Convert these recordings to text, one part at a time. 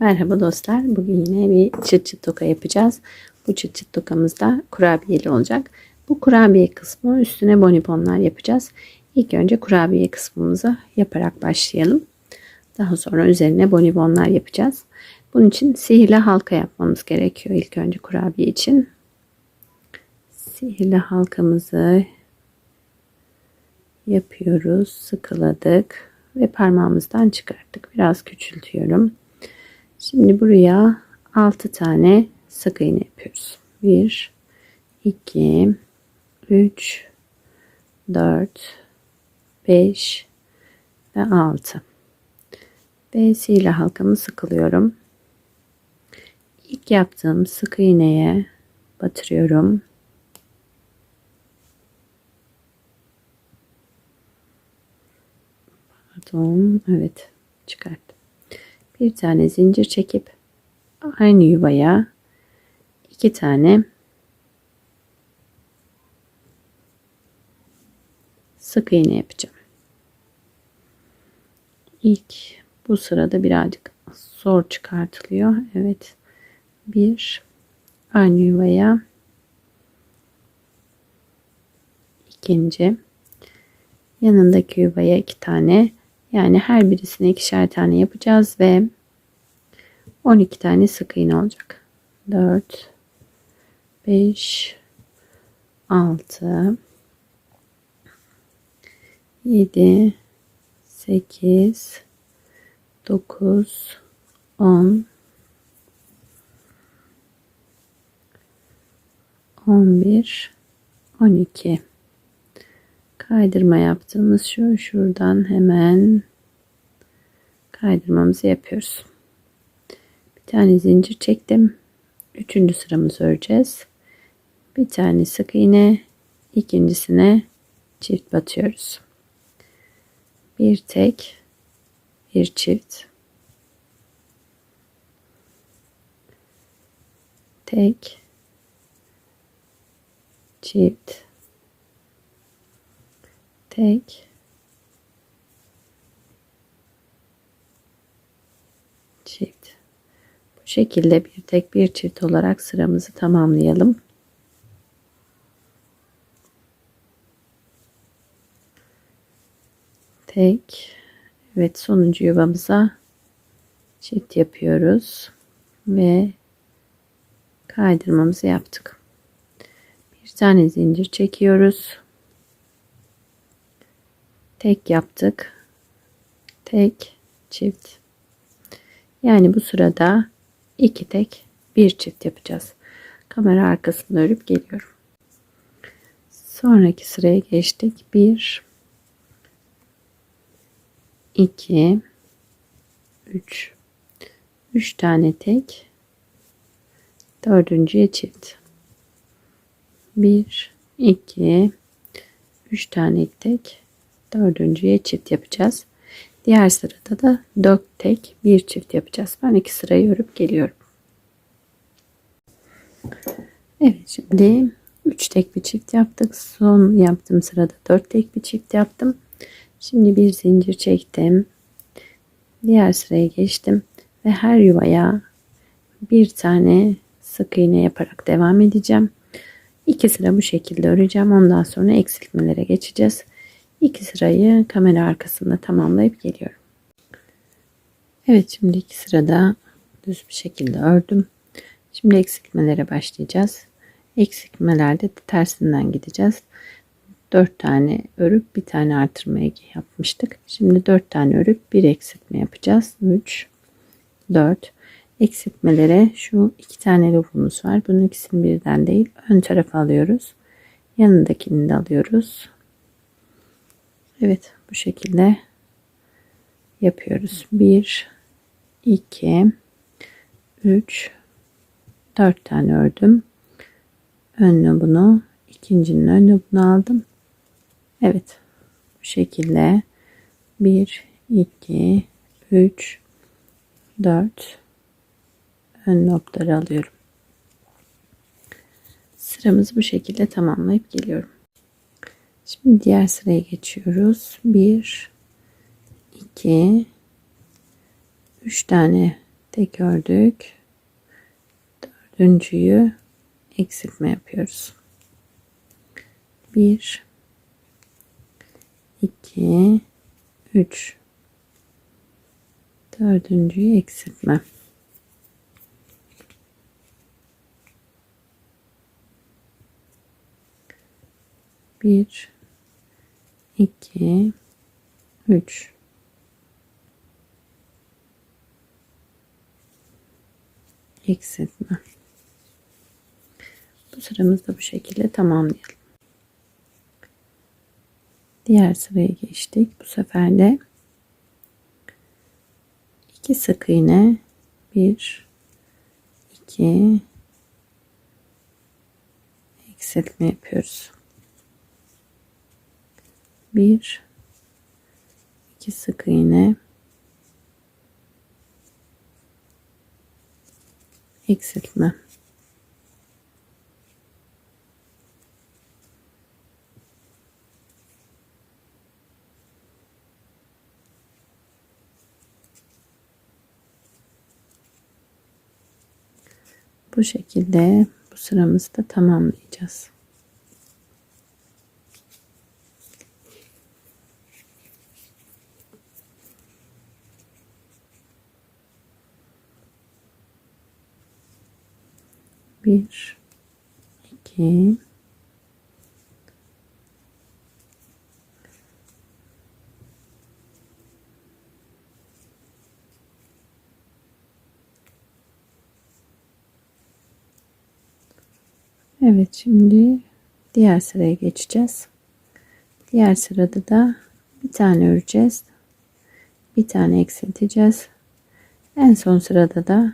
Merhaba dostlar. Bugün yine bir çıt çıt toka yapacağız. Bu çıt çıt tokamızda kurabiyeli olacak. Bu kurabiye kısmı üstüne bonibonlar yapacağız. İlk önce kurabiye kısmımızı yaparak başlayalım. Daha sonra üzerine bonibonlar yapacağız. Bunun için sihirli halka yapmamız gerekiyor ilk önce kurabiye için. Sihirli halkamızı yapıyoruz. Sıkıladık ve parmağımızdan çıkarttık. Biraz küçültüyorum. Şimdi buraya 6 tane sık iğne yapıyoruz. 1 2 3 4 5 ve 6. B'si ile halkamı sıkılıyorum. İlk yaptığım sık iğneye batırıyorum. Pardon, evet çıkarttım. Bir tane zincir çekip aynı yuvaya iki tane sık iğne yapacağım. İlk bu sırada birazcık zor çıkartılıyor. Evet. Bir aynı yuvaya ikinci yanındaki yuvaya iki tane yani her birisine ikişer tane yapacağız ve 12 tane sık iğne olacak. 4 5 6 7 8 9 10 11 12 kaydırma yaptığımız şu şuradan hemen kaydırmamızı yapıyoruz. Bir tane zincir çektim. Üçüncü sıramızı öreceğiz. Bir tane sık iğne, ikincisine çift batıyoruz. Bir tek, bir çift. Tek, çift, tek, çift. Bu şekilde bir tek bir çift olarak sıramızı tamamlayalım. Tek. Evet sonuncu yuvamıza çift yapıyoruz ve kaydırmamızı yaptık. Bir tane zincir çekiyoruz. Tek yaptık. Tek çift. Yani bu sırada iki tek bir çift yapacağız. Kamera arkasında örüp geliyorum. Sonraki sıraya geçtik. 1 2 3 3 tane tek dördüncüye çift 1 2 3 tane tek dördüncüye çift yapacağız. Diğer sırada da 4 tek bir çift yapacağız. Ben iki sırayı örüp geliyorum. Evet şimdi 3 tek bir çift yaptık. Son yaptığım sırada 4 tek bir çift yaptım. Şimdi bir zincir çektim. Diğer sıraya geçtim ve her yuvaya bir tane sık iğne yaparak devam edeceğim. İki sıra bu şekilde öreceğim. Ondan sonra eksiltmelere geçeceğiz. İki sırayı kamera arkasında tamamlayıp geliyorum. Evet şimdi iki sırada düz bir şekilde ördüm. Şimdi eksiltmelere başlayacağız. Eksiltmelerde tersinden gideceğiz. 4 tane örüp bir tane artırmaya yapmıştık. Şimdi 4 tane örüp bir eksiltme yapacağız. 3 4 eksiltmelere şu iki tane lobumuz var. Bunun ikisini birden değil ön tarafa alıyoruz. Yanındakini de alıyoruz. Evet bu şekilde yapıyoruz. 1 2 3 4 tane ördüm. Ön lobunu ikincinin ön lobunu aldım. Evet bu şekilde 1 2 3 4 ön noktaları alıyorum. Sıramızı bu şekilde tamamlayıp geliyorum. Şimdi diğer sıraya geçiyoruz. 1 2 3 tane tek ördük. Dördüncüyü eksiltme yapıyoruz. 1 2 3 dördüncüyü eksiltme. Bir, iki, üç. Eksiltme. Bu sıramızı da bu şekilde tamamlayalım. Diğer sıraya geçtik. Bu sefer de iki sık iğne bir iki eksiltme yapıyoruz. Bir iki sık iğne eksiltme. Bu şekilde bu sıramızı da tamamlayacağız. Bir, iki, Evet şimdi diğer sıraya geçeceğiz. Diğer sırada da bir tane öreceğiz. Bir tane eksilteceğiz. En son sırada da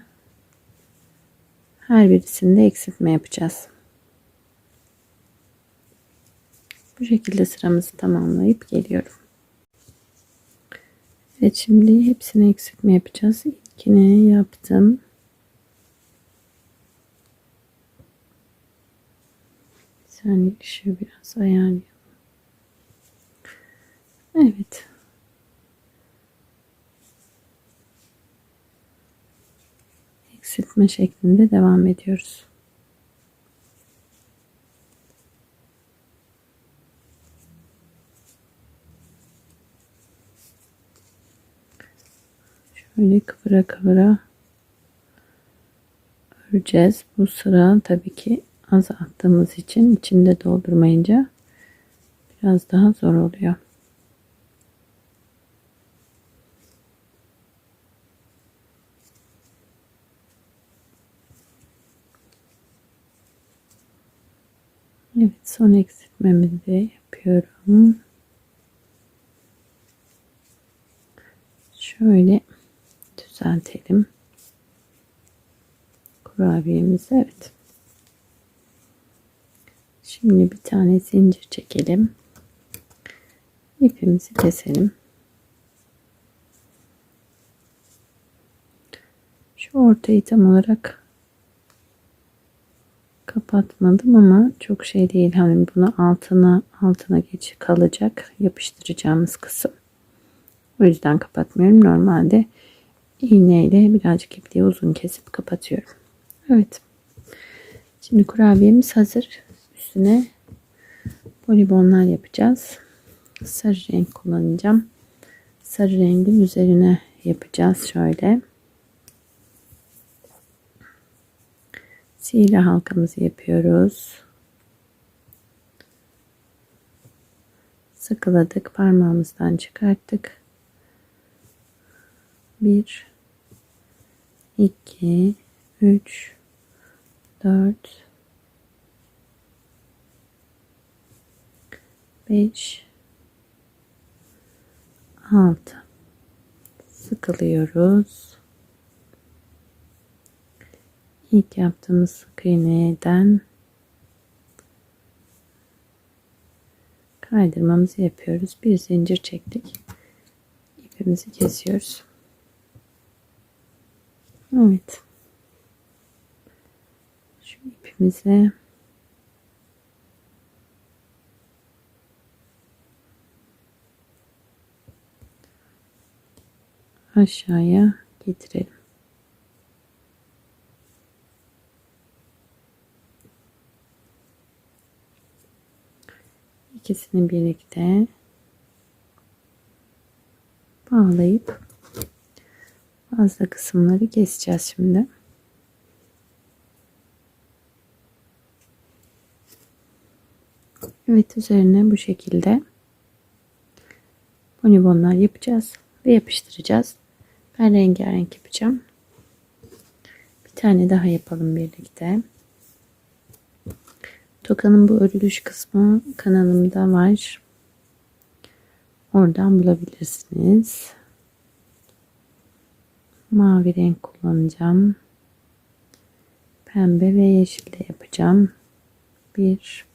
her birisinde eksiltme yapacağız. Bu şekilde sıramızı tamamlayıp geliyorum. Evet şimdi hepsini eksiltme yapacağız. İlkini yaptım. saniye ışığı biraz ayarlayalım. Evet. Eksiltme şeklinde devam ediyoruz. Şöyle kıvıra kıvıra öreceğiz. Bu sıra tabii ki az attığımız için içinde doldurmayınca biraz daha zor oluyor. Evet son eksiltmemi de yapıyorum. Şöyle düzeltelim. Kurabiyemizi evet. Şimdi bir tane zincir çekelim. İpimizi keselim. Şu ortayı tam olarak kapatmadım ama çok şey değil. Hani bunu altına altına geç kalacak yapıştıracağımız kısım. O yüzden kapatmıyorum. Normalde iğneyle birazcık ipliği uzun kesip kapatıyorum. Evet. Şimdi kurabiyemiz hazır üstüne polibonlar yapacağız. Sarı renk kullanacağım. Sarı rengin üzerine yapacağız şöyle. Sihirli halkamızı yapıyoruz. Sıkıladık. Parmağımızdan çıkarttık. 1 2 3 4 5 6 sıkılıyoruz. İlk yaptığımız sık iğneden kaydırmamızı yapıyoruz. Bir zincir çektik. İpimizi kesiyoruz. Evet. Şu ipimize aşağıya getirelim. İkisini birlikte bağlayıp fazla kısımları keseceğiz şimdi. Evet üzerine bu şekilde bonibonlar yapacağız ve yapıştıracağız. Ben rengarenk yapacağım. Bir tane daha yapalım birlikte. Tokanın bu örülüş kısmı kanalımda var. Oradan bulabilirsiniz. Mavi renk kullanacağım. Pembe ve yeşil de yapacağım. 1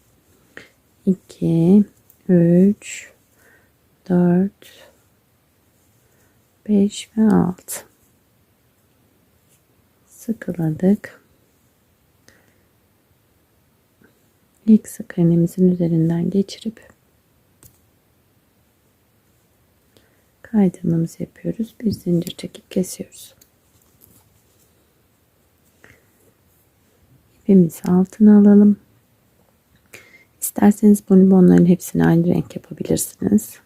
2 3 4 5 ve 6 sıkıladık. İlk sık iğnemizin üzerinden geçirip kaydırmamızı yapıyoruz. Bir zincir çekip kesiyoruz. İpimizi altına alalım. İsterseniz bonibonların hepsini aynı renk yapabilirsiniz.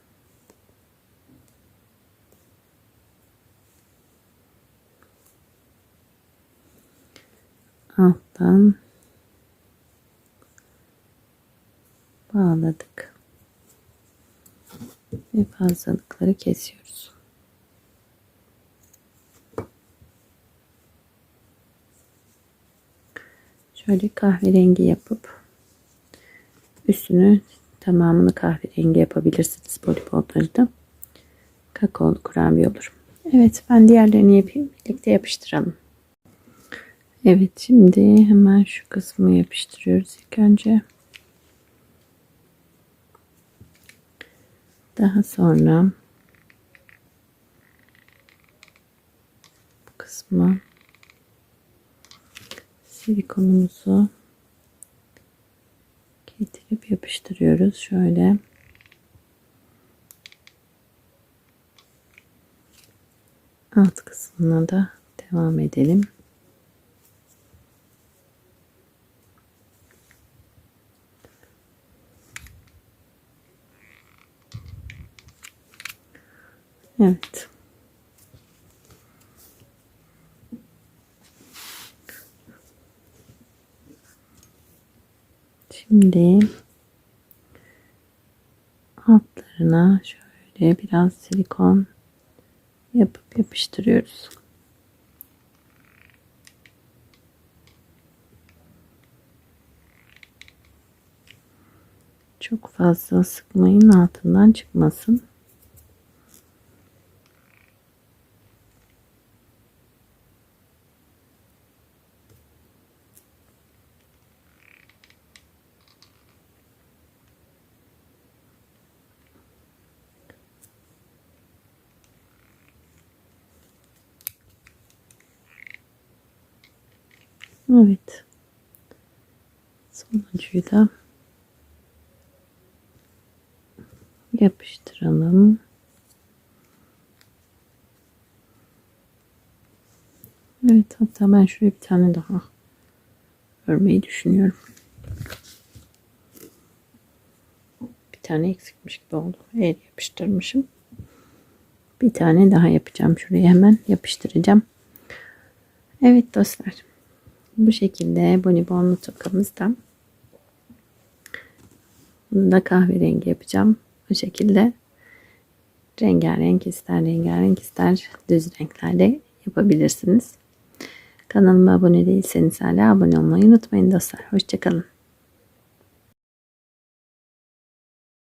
Alttan bağladık. Ve fazlalıkları kesiyoruz. Şöyle kahverengi yapıp üstünü tamamını kahverengi yapabilirsiniz polipodları da. Kakaolu kurabiye olur. Evet ben diğerlerini yapayım. Birlikte yapıştıralım. Evet şimdi hemen şu kısmı yapıştırıyoruz ilk önce. Daha sonra bu kısmı silikonumuzu getirip yapıştırıyoruz şöyle. Alt kısmına da devam edelim. Evet. Şimdi altlarına şöyle biraz silikon yapıp yapıştırıyoruz. Çok fazla sıkmayın altından çıkmasın. Evet. Sonuncuyu da yapıştıralım. Evet hatta ben şuraya bir tane daha örmeyi düşünüyorum. Bir tane eksikmiş gibi oldu. El yapıştırmışım. Bir tane daha yapacağım. Şuraya hemen yapıştıracağım. Evet dostlar. Bu şekilde bonibonlu tokamızdan bunu da kahverengi yapacağım. Bu şekilde rengarenk ister rengarenk ister düz renklerle yapabilirsiniz. Kanalıma abone değilseniz hala abone olmayı unutmayın dostlar. Hoşçakalın.